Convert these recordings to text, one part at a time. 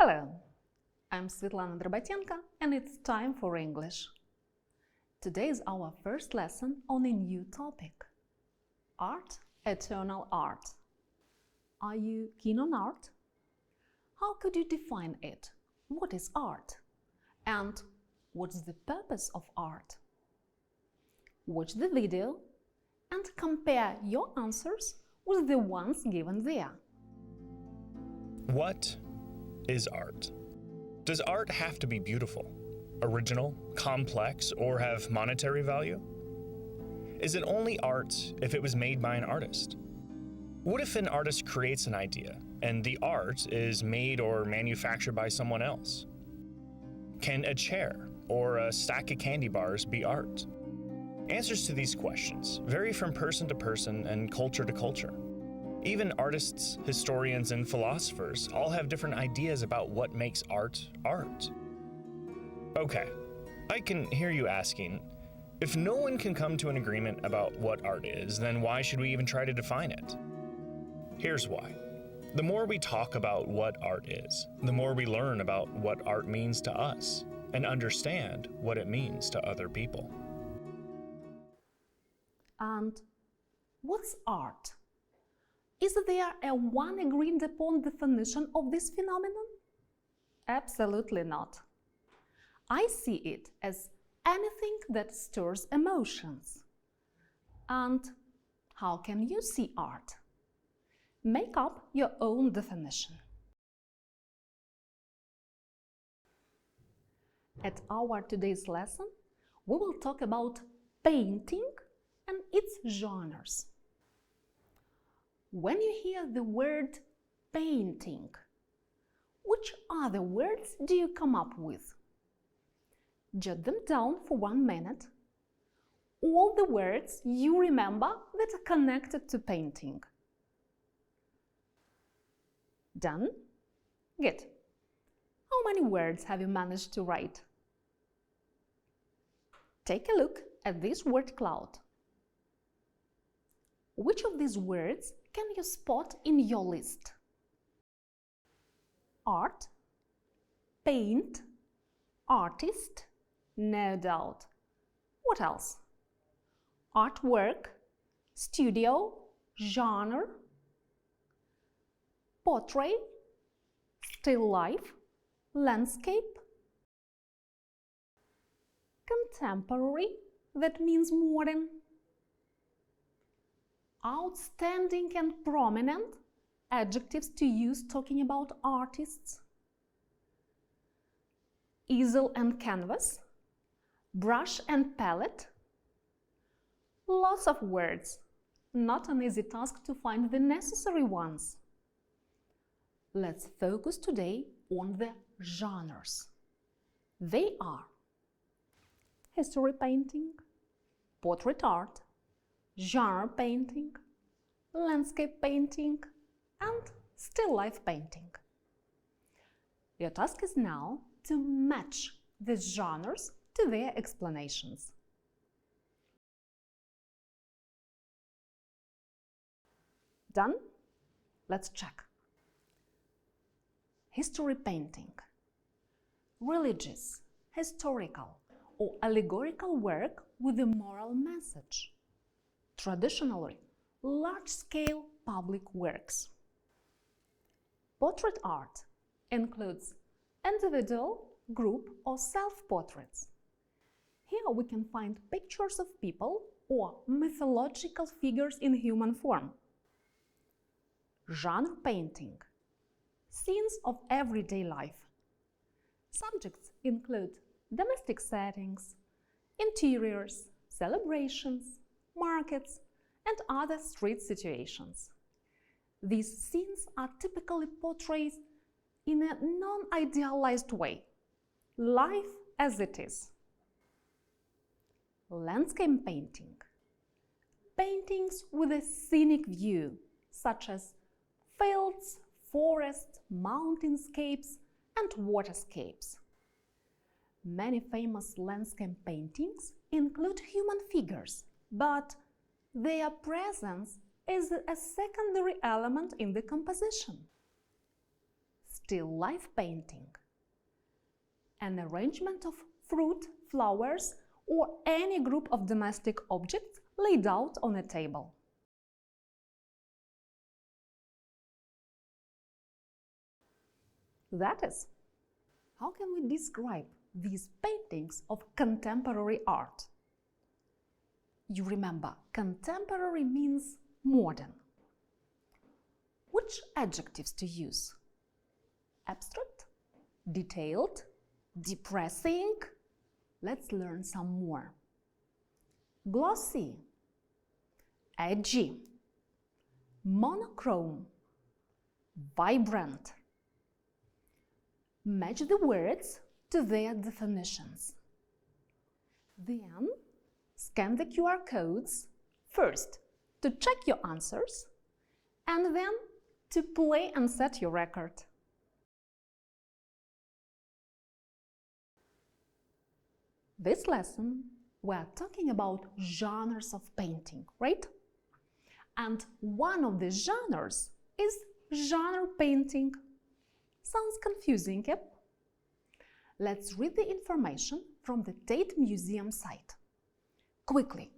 Hello, I'm Svetlana Drobatenko and it's time for English. Today is our first lesson on a new topic Art, Eternal Art. Are you keen on art? How could you define it? What is art? And what's the purpose of art? Watch the video and compare your answers with the ones given there. What is art? Does art have to be beautiful, original, complex, or have monetary value? Is it only art if it was made by an artist? What if an artist creates an idea and the art is made or manufactured by someone else? Can a chair or a stack of candy bars be art? Answers to these questions vary from person to person and culture to culture. Even artists, historians, and philosophers all have different ideas about what makes art art. Okay, I can hear you asking if no one can come to an agreement about what art is, then why should we even try to define it? Here's why. The more we talk about what art is, the more we learn about what art means to us and understand what it means to other people. And what's art? Is there a one agreed upon definition of this phenomenon? Absolutely not. I see it as anything that stirs emotions. And how can you see art? Make up your own definition. At our today's lesson, we will talk about painting and its genres. When you hear the word painting, which other words do you come up with? Jot them down for one minute. All the words you remember that are connected to painting. Done? Good. How many words have you managed to write? Take a look at this word cloud. Which of these words can you spot in your list? Art, paint, artist, no doubt. What else? Artwork, studio, genre, portrait, still life, landscape, contemporary, that means modern, outstanding and prominent, adjectives to use talking about artists, easel and canvas, brush and palette, lots of words, not an easy task to find the necessary ones. Let's focus today on the genres. They are history painting, portrait art, genre painting, landscape painting, and still life painting. Your task is now to match these genres to their explanations. Done? Let's check. History painting. Religious, historical, or allegorical work with a moral message. Traditionally, large-scale public works. Portrait art includes individual, group or self-portraits. Here we can find pictures of people or mythological figures in human form. Genre painting Scenes of everyday life. Subjects include domestic settings, interiors, celebrations, markets, and other street situations. These scenes are typically portrayed in a non-idealized way, life as it is. Landscape painting. Paintings with a scenic view, such as fields, forests, mountainscapes, and waterscapes. Many famous landscape paintings include human figures, but their presence is a secondary element in the composition. still life painting. An arrangement of fruit, flowers, or any group of domestic objects laid out on a table. That is, how can we describe these paintings of contemporary art? You remember, contemporary means modern. Which adjectives to use? Abstract, detailed, depressing. Let's learn some more. Glossy, edgy, monochrome, vibrant. Match the words to their definitions. Then scan the QR codes first to check your answers and then to play and set your record. This lesson we are talking about genres of painting, right? And one of the genres is genre painting. Sounds confusing, yep? Let's read the information from the Tate Museum site. Quickly,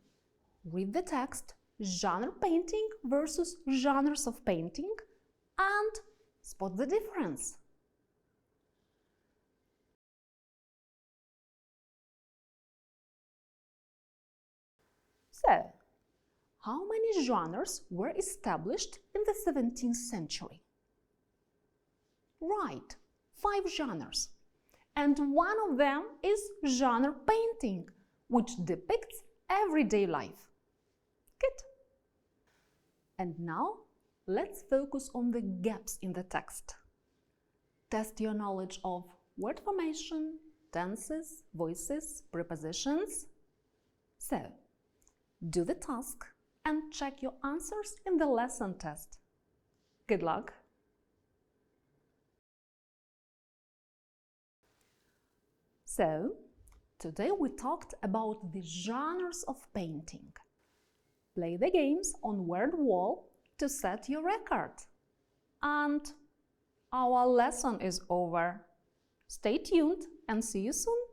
read the text genre painting versus genres of painting and spot the difference. So, how many genres were established in the 17th century? Right, five genres. And one of them is genre painting, which depicts everyday life. Good. And now let's focus on the gaps in the text. Test your knowledge of word formation, tenses, voices, prepositions. So, do the task and check your answers in the lesson test. Good luck! So, today we talked about the genres of painting. Play the games on Word Wall to set your record. And our lesson is over. Stay tuned and see you soon.